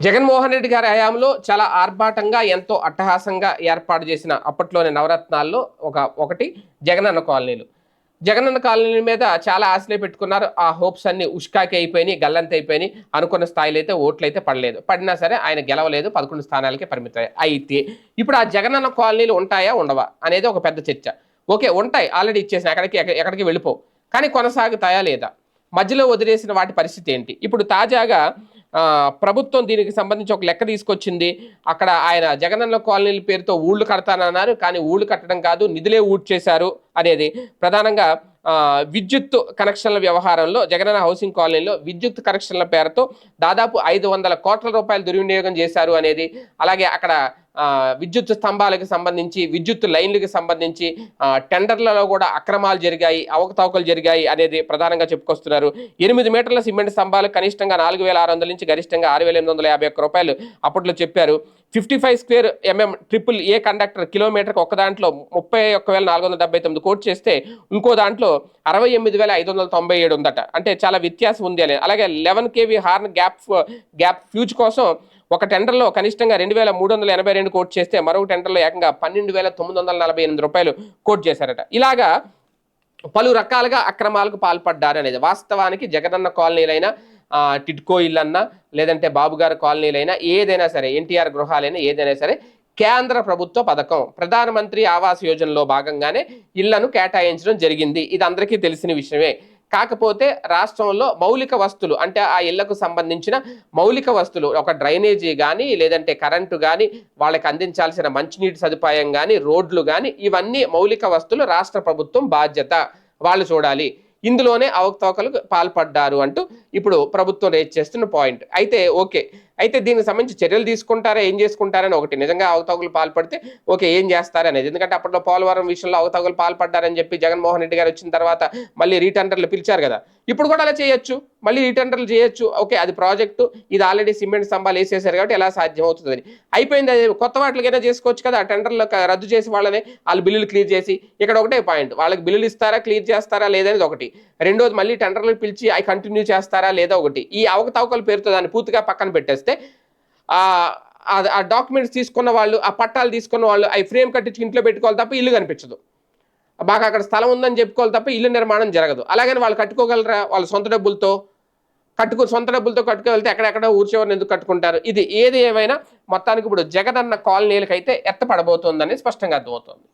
జగన్మోహన్ రెడ్డి గారి హయాంలో చాలా ఆర్భాటంగా ఎంతో అట్టహాసంగా ఏర్పాటు చేసిన అప్పట్లోని నవరత్నాల్లో ఒక ఒకటి జగనన్న కాలనీలు. జగనన్న కాలనీ మీద చాలా ఆశలే పెట్టుకున్నారు. ఆ హోప్స్ అన్ని ఉష్కాకి అయిపోయినాయి గల్లంత అయిపోయినాయి. అనుకున్న స్థాయిలో అయితే ఓట్లు అయితే పడలేదు. పడినా సరే ఆయన గెలవలేదు పదకొండు స్థానాలకే పరిమితాయి అయితే ఇప్పుడు ఆ జగనన్న కాలనీలు ఉంటాయా ఉండవా అనేది ఒక పెద్ద చర్చ. ఓకే ఉంటాయి. ఆల్రెడీ ఇచ్చేసిన. ఎక్కడికి ఎక్కడికి వెళ్ళిపోవు కానీ కొనసాగుతాయా లేదా? మధ్యలో వదిలేసిన వాటి పరిస్థితి ఏంటి? ఇప్పుడు తాజాగా ప్రభుత్వం దీనికి సంబంధించి ఒక లెక్క తీసుకొచ్చింది. అక్కడ ఆయన జగనన్న కాలనీల పేరుతో ఊళ్ళు కడతానన్నారు కానీ ఊళ్ళు కట్టడం కాదు నిధులే ఊడ్చేశారు అనేది. ప్రధానంగా విద్యుత్ కనెక్షన్ల వ్యవహారంలో జగనన్న హౌసింగ్ కాలనీలో విద్యుత్ కనెక్షన్ల పేరుతో దాదాపు ఐదు వందల కోట్ల రూపాయలు దుర్వినియోగం చేశారు అనేది అలాగే అక్కడ విద్యుత్ స్తంభాలకు సంబంధించి విద్యుత్ లైన్లకు సంబంధించి టెండర్లలో కూడా అక్రమాలు జరిగాయి అవకతవకలు జరిగాయి అనేది ప్రధానంగా చెప్పుకొస్తున్నారు. ఎనిమిది మీటర్ల సిమెంట్ స్తంభాలు కనిష్టంగా నాలుగు వేల ఆరు వందల నుంచి గరిష్టంగా ఆరు వేల ఎనిమిది వందల యాభై ఒక్క రూపాయలు అప్పట్లో చెప్పారు. Fifty five square MM triple A conductor కిలోమీటర్కి ఒక దాంట్లో ముప్పై ఒక్క వేల నాలుగు వందల డెబ్బై తొమ్మిది కోట్ చేస్తే ఇంకో దాంట్లో అరవై ఎనిమిది వేల ఐదు వందల తొంభై ఏడు ఉందట. అంటే చాలా వ్యత్యాసం ఉంది అని. అలాగే eleven KV horn gap gap fuse కోసం ఒక టెండర్లో కనిష్టంగా రెండు వేల మూడు వందల ఎనభై రెండు కోట్ చేస్తే మరొక టెండర్లో ఏకంగా పన్నెండు వేల తొమ్మిది వందల నలభై ఎనిమిది రూపాయలు కోట్ చేశారట. ఇలాగా పలు రకాలుగా అక్రమాలకు పాల్పడ్డారు అనేది వాస్తవానికి జగనన్న కాలనీలైనా టిడ్కో ఇల్లన్నా లేదంటే బాబుగారు కాలనీలైనా ఏదైనా సరే ఎన్టీఆర్ గృహాలైనా ఏదైనా సరే కేంద్ర ప్రభుత్వ పథకం ప్రధానమంత్రి ఆవాస్ యోజనలో భాగంగానే ఇళ్ళను కేటాయించడం జరిగింది. ఇది అందరికీ తెలిసిన విషయమే. కాకపోతే రాష్ట్రంలో మౌలిక వస్తువులు అంటే ఆ ఇళ్ళకు సంబంధించిన మౌలిక వస్తువులు ఒక డ్రైనేజీ కానీ లేదంటే కరెంటు కానీ వాళ్ళకి అందించాల్సిన మంచినీటి సదుపాయం కానీ రోడ్లు కానీ ఇవన్నీ మౌలిక వస్తువులు రాష్ట్ర ప్రభుత్వం బాధ్యత. వాళ్ళు చూడాలి. ఇందులోనే అవకతవకలు పాల్పడ్డారు అంటూ ఇప్పుడు ప్రభుత్వం రేజ్ చేస్తున్న పాయింట్. అయితే ఓకే. అయితే దీనికి సంబంధించి చర్యలు తీసుకుంటారా ఏం చేసుకుంటారని ఒకటి నిజంగా అవతగులు పాల్పడితే ఓకే ఏం చేస్తారనేది ఎందుకంటే అప్పట్లో పోలవరం విషయంలో అవతగులు పాల్పడ్డారని చెప్పి జగన్మోహన్ రెడ్డి గారు వచ్చిన తర్వాత మళ్ళీ రీటెండర్లు పిలిచారు కదా. ఇప్పుడు కూడా అలా చేయొచ్చు. మళ్ళీ రీటెండర్లు చేయొచ్చు. ఓకే అది ప్రాజెక్టు. ఇది ఆల్రెడీ సిమెంట్ స్తంభాలు వేసేసారు కాబట్టి ఎలా సాధ్యం అవుతుందని అయిపోయింది అది. కొత్త వాటికైనా చేసుకోవచ్చు కదా. ఆ టెండర్లు రద్దు చేసి వాళ్ళని వాళ్ళు బిల్లులు క్లియర్ చేసి ఇక్కడ ఒకటే పాయింట్. వాళ్ళకి బిల్లులు ఇస్తారా క్లియర్ చేస్తారా లేదనేది ఒకటి. రెండోది మళ్ళీ టెండర్లు పిలిచి అవి కంటిన్యూ చేస్తారా లేదా ఒకటి. ఈ అవకతవకల పేరుతో దాన్ని పూర్తిగా పక్కన పెట్టేస్తే ఆ ఆ- డాక్యుమెంట్స్ తీసుకున్న వాళ్ళు ఆ పట్టాలు తీసుకున్న వాళ్ళు అవి ఫ్రేమ్ కట్టించి ఇంట్లో పెట్టుకోవాలి తప్ప ఇల్లు కనిపించదు. బాగా అక్కడ స్థలం ఉందని చెప్పుకోవాలి తప్ప ఇల్లు నిర్మాణం జరగదు. అలాగని వాళ్ళు కట్టుకోగలరా? వాళ్ళ సొంత డబ్బులతో? కట్టుకు సొంత డబ్బులతో కట్టుకోగలితే ఎక్కడెక్కడ ఊర్చేవారిని ఎందుకు కట్టుకుంటారు? ఇది ఏది ఏమైనా మొత్తానికి ఇప్పుడు జగనన్న కాలనీలకైతే ఎత్తపడబోతోందని స్పష్టంగా అర్థమవుతోంది.